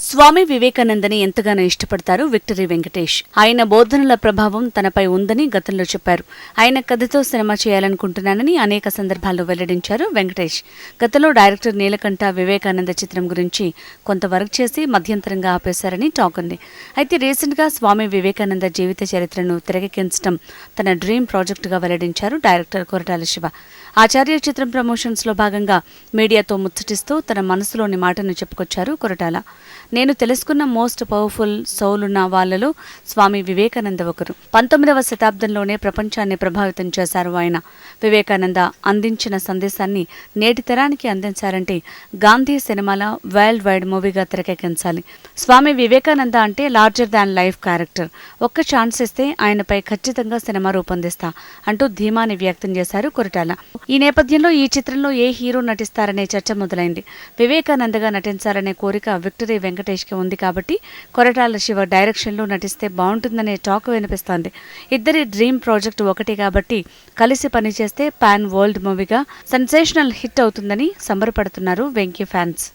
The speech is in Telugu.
స్వామి వివేకానందని ఎంతగానో ఇష్టపడతారు విక్టరీ వెంకటేష్. ఆయన బోధనల ప్రభావం తనపై ఉందని గతంలో చెప్పారు. ఆయన కథతో సినిమా చేయాలనుకుంటున్నానని అనేక సందర్భాల్లో వెల్లడించారు వెంకటేష్. గతంలో డైరెక్టర్ నీలకంఠ వివేకానంద చిత్రం గురించి కొంత వర్క్ చేసి మధ్యంతరంగా ఆపేశారని టాక్ ఉంది. అయితే రీసెంట్గా స్వామి వివేకానంద జీవిత చరిత్రను తెరకెక్కించడం తన డ్రీమ్ ప్రాజెక్టుగా వెల్లడించారు డైరెక్టర్ కొరటాల శివ. ఆచార్య చిత్రం ప్రమోషన్స్లో భాగంగా మీడియాతో ముచ్చటిస్తూ తన మనసులోని మాటను చెప్పుకొచ్చారు కొరటాల. నేను తెలుసుకున్న మోస్ట్ పవర్ఫుల్ సౌల్ ఉన్న స్వామి వివేకానంద ఒకరు. పంతొమ్మిదవ శతాబ్దంలోనే ప్రపంచాన్ని ప్రభావితం చేశారు ఆయన. వివేకానంద అందించిన సందేశాన్ని నేటి తరానికి అందించారంటే గాంధీ సినిమాల వరల్డ్ వైడ్ మూవీగా తెరకెక్కించాలి. స్వామి వివేకానంద అంటే లార్జర్ దాన్ లైఫ్ క్యారెక్టర్ ఒక్క ఛాన్స్ ఇస్తే ఆయనపై ఖచ్చితంగా సినిమా రూపొందిస్తా అంటూ ధీమాని వ్యక్తం చేశారు కొరటాల. ఈ నేపథ్యంలో ఈ చిత్రంలో ఏ హీరో నటిస్తారనే చర్చ మొదలైంది. వివేకానందగా నటించాలనే కోరిక విక్టరీ వెంకట కి ఉంది కాబట్టి కొరటాల శివ డైరెక్షన్లో నటిస్తే బాగుంటుందనే టాక్ వినిపిస్తోంది. ఇద్దరి డ్రీమ్ ప్రాజెక్ట్ ఒకటి కాబట్టి కలిసి పనిచేస్తే పాన్ వరల్డ్ మూవీగా సెన్సేషనల్ హిట్ అవుతుందని సంబరపడుతున్నారు వెంకీ ఫ్యాన్స్.